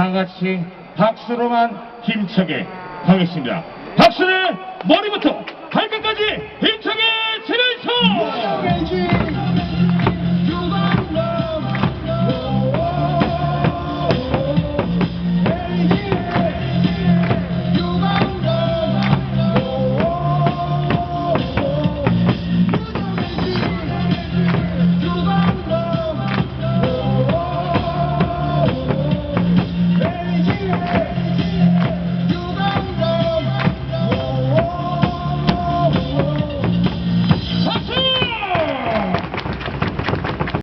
다같이 박수로만 힘차게 하겠습니다. 박수는 머리부터 발끝까지 힘차게 치면서 네,